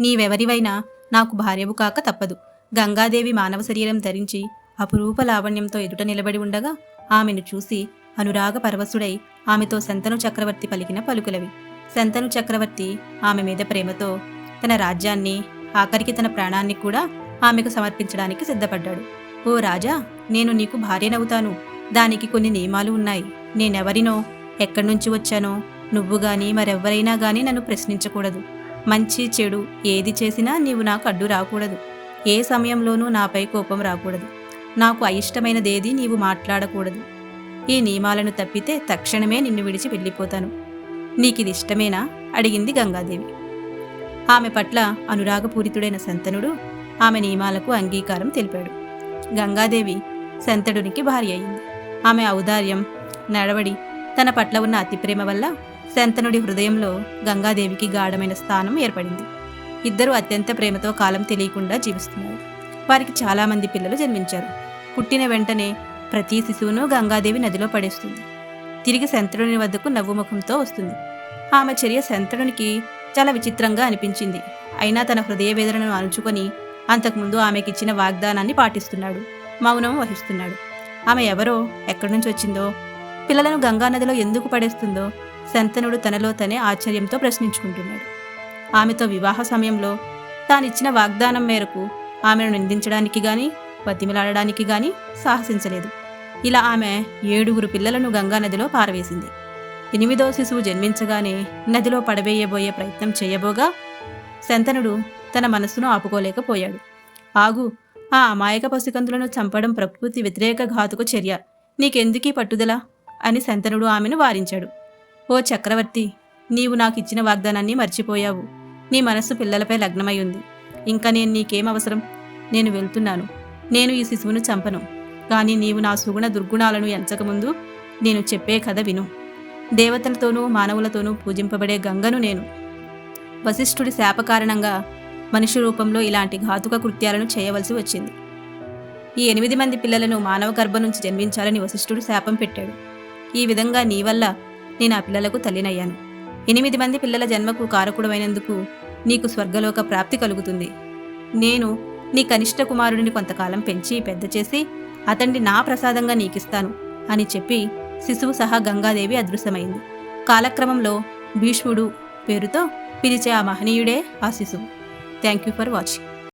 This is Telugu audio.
నీవెవరివైనా నాకు భార్యవు కాక తప్పదు. గంగాదేవి మానవ శరీరం ధరించి అపురూప లావణ్యంతో ఎదుట నిలబడి ఉండగా ఆమెను చూసి అనురాగ పరవశుడై ఆమెతో శంతను చక్రవర్తి పలికిన పలుకులవి. శంతను చక్రవర్తి ఆమె మీద ప్రేమతో తన రాజ్యాన్ని ఆఖరికి తన ప్రాణాన్ని కూడా ఆమెకు సమర్పించడానికి సిద్ధపడ్డాడు. ఓ రాజా నేను నీకు భార్యనవుతాను. దానికి కొన్ని నియమాలు ఉన్నాయి. నేనెవరినో ఎక్కడి నుంచి వచ్చానో నువ్వు గాని మరెవ్వరైనా గాని నన్ను ప్రశ్నించకూడదు. మంచి చెడు ఏది చేసినా నీవు నాకు అడ్డు రాకూడదు. ఏ సమయంలోనూ నాపై కోపం రాకూడదు. నాకు అయిష్టమైనదేది నీవు మాట్లాడకూడదు. ఈ నియమాలను తప్పితే తక్షణమే నిన్ను విడిచి వెళ్ళిపోతాను. నీకిది ఇష్టమేనా అడిగింది గంగాదేవి. ఆమె పట్ల అనురాగపూరితుడైన శంతనుడు ఆమె నియమాలకు అంగీకారం తెలిపాడు. గంగాదేవి శంతనునికి భార్య అయింది. ఆమె ఔదార్యం నడవడి తన పట్ల ఉన్న అతి ప్రేమ వల్ల శంతనుడి హృదయంలో గంగాదేవికి గాఢమైన స్థానం ఏర్పడింది. ఇద్దరు అత్యంత ప్రేమతో కాలం తెలియకుండా జీవిస్తున్నారు. వారికి చాలామంది పిల్లలు జన్మించారు. పుట్టిన వెంటనే ప్రతి శిశువును గంగాదేవి నదిలో పడేస్తుంది. తిరిగి శంతనుని వద్దకు నవ్వుముఖంతో వస్తుంది. ఆమె చర్య శంతనునికి చాలా విచిత్రంగా అనిపించింది. అయినా తన హృదయ వేదనను అణుచుకొని అంతకుముందు ఆమెకిచ్చిన వాగ్దానాన్ని పాటిస్తున్నాడు మౌనం వహిస్తున్నాడు. ఆమె ఎవరో ఎక్కడి నుంచి వచ్చిందో పిల్లలను గంగానదిలో ఎందుకు పడేస్తుందో శంతనుడు తనలో తనే ఆశ్చర్యంతో ప్రశ్నించుకుంటున్నాడు. ఆమెతో వివాహ సమయంలో తానిచ్చిన వాగ్దానం మేరకు ఆమెను నిందించడానికి గాని బతిమిలాడడానికి గాని సాహసించలేదు. ఇలా ఆమె ఏడుగురు పిల్లలను గంగానదిలో పారవేసింది. ఎనిమిదో శిశువు జన్మించగానే నదిలో పడవేయబోయే ప్రయత్నం చేయబోగా శంతనుడు తన మనస్సును ఆపుకోలేకపోయాడు. ఆగు ఆ అమాయక పసికందులను చంపడం ప్రకృతి వ్యతిరేక ఘాతుకు చర్య. నీకెందుకీ పట్టుదల? అని శంతనుడు ఆమెను వారించాడు. ఓ చక్రవర్తి నీవు నాకిచ్చిన వాగ్దానాన్ని మర్చిపోయావు. నీ మనస్సు పిల్లలపై లగ్నమై ఉంది ఇంకా నేను నీకేం అవసరం నేను వెళ్తున్నాను. నేను ఈ శిశువును చంపను. కానీ నీవు నా సుగుణ దుర్గుణాలను ఎంచకముందు నేను చెప్పే కథ విను. దేవతలతోనూ మానవులతోనూ పూజింపబడే గంగను నేను. వశిష్ఠుడి శాప కారణంగా మనిషి రూపంలో ఇలాంటి ఘాతుక కృత్యాలను చేయవలసి వచ్చింది. ఈ ఎనిమిది మంది పిల్లలను మానవ గర్భ నుంచి జన్మించాలని వశిష్ఠుడు శాపం పెట్టాడు. ఈ విధంగా నీ వల్ల నేను ఆ పిల్లలకు తల్లినయ్యాను. ఎనిమిది మంది పిల్లల జన్మకు కారకుడమైనందుకు నీకు స్వర్గలోక ప్రాప్తి కలుగుతుంది. నేను నీ కనిష్ట కుమారుడిని కొంతకాలం పెంచి పెద్ద చేసి అతన్ని నా ప్రసాదంగా నీకిస్తాను అని చెప్పి శిశువు సహా గంగాదేవి అదృశ్యమైంది. కాలక్రమంలో భీష్ముడు పేరుతో పిలిచే ఆ మహనీయుడే ఆ శిశువు. Thank you for watching.